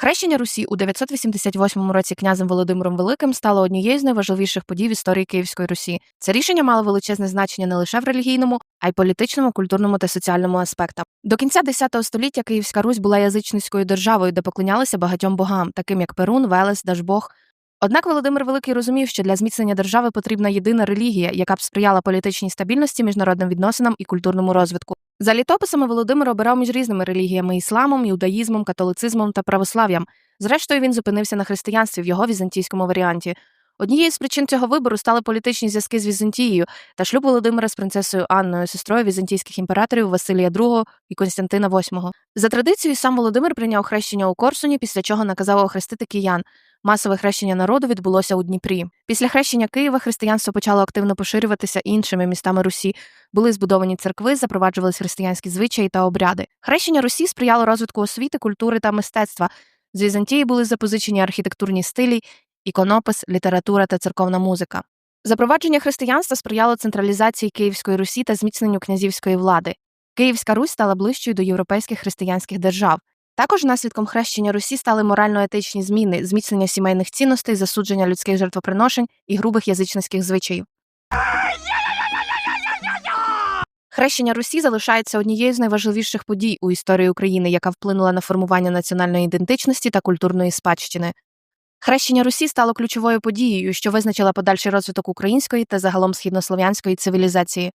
Хрещення Русі у 988 році князем Володимиром Великим стало однією з найважливіших подій в історії Київської Русі. Це рішення мало величезне значення не лише в релігійному, а й політичному, культурному та соціальному аспектах. До кінця X століття Київська Русь була язичницькою державою, де поклонялися багатьом богам, таким як Перун, Велес, Дажбог. Однак Володимир Великий розумів, що для зміцнення держави потрібна єдина релігія, яка б сприяла політичній стабільності, міжнародним відносинам і культурному розвитку. За літописами Володимир обирав між різними релігіями ісламом, юдаїзмом, католицизмом та православ'ям. Зрештою, він зупинився на християнстві в його візантійському варіанті. Однією з причин цього вибору стали політичні зв'язки з Візантією та шлюб Володимира з принцесою Анною, сестрою візантійських імператорів Василія II і Константина VIII. За традицією, сам Володимир прийняв хрещення у Корсуні, після чого наказав охрестити киян. Масове хрещення народу відбулося у Дніпрі. Після хрещення Києва християнство почало активно поширюватися іншими містами Русі. Були збудовані церкви, запроваджувались християнські звичаї та обряди. Хрещення Русі сприяло розвитку освіти, культури та мистецтва. З Візантії були запозичені архітектурні стилі, іконопис, література та церковна музика. Запровадження християнства сприяло централізації Київської Русі та зміцненню князівської влади. Київська Русь стала ближчою до європейських християнських держав. Також наслідком хрещення Русі стали морально-етичні зміни, зміцнення сімейних цінностей, засудження людських жертвоприношень і грубих язичницьких звичаїв. Хрещення Русі залишається однією з найважливіших подій у історії України, яка вплинула на формування національної ідентичності та культурної спадщини. Хрещення Русі стало ключовою подією, що визначила подальший розвиток української та загалом східнослов'янської цивілізації.